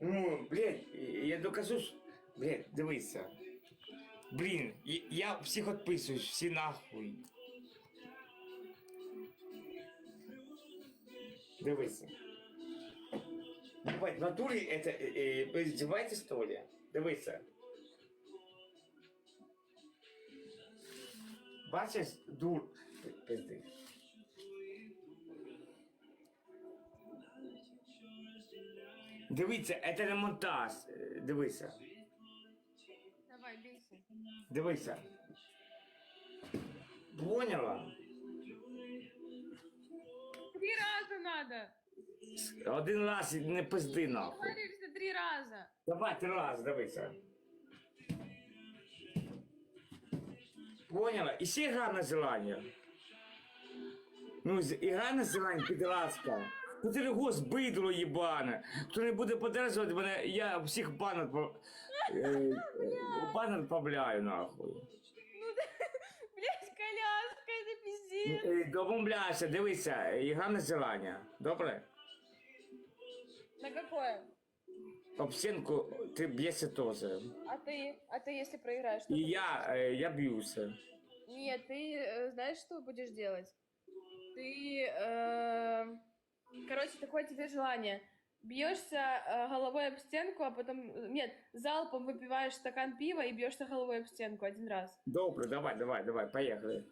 Ну, блядь, я докажу, що... Блядь, дивися. Блін, я- я всіх відписуюсь, всі нахуй. Дивися. Ебать, в натурі это, е, е, ви здіваєтесь, що ли? Дивися. Бачиш, дур... Дивіться, це не монтаж. Е, Дивися. Давай, бейся. Дивися. Поняла? Три раза надо. Один раз і не пизди нахуй. Говоришься три раза. Давай три рази, дивися. Поняла? І ще гра на желання. Ну, з- ігра на желання, підраска. Ну ти гос бидло їбане. Хто не буде подержувати мене, я всіх банер по... е, банер побляю нахуй. Блять, коляска, это пиздец. Е, Домовляйся, дивися, ігра на желання. Добре? На какое? Об стінку ти б'єшся теж. А ты? А ты если проиграешь, что І будешь я, е, я б'юся. Нет, ты э, знаешь, что будешь делать? Ты, э, короче, такое тебе желание. Бьешься э, головой об стенку, а потом, нет, залпом выпиваешь стакан пива и бьешься головой об стенку один раз. Добре, давай, давай, давай, поїхали.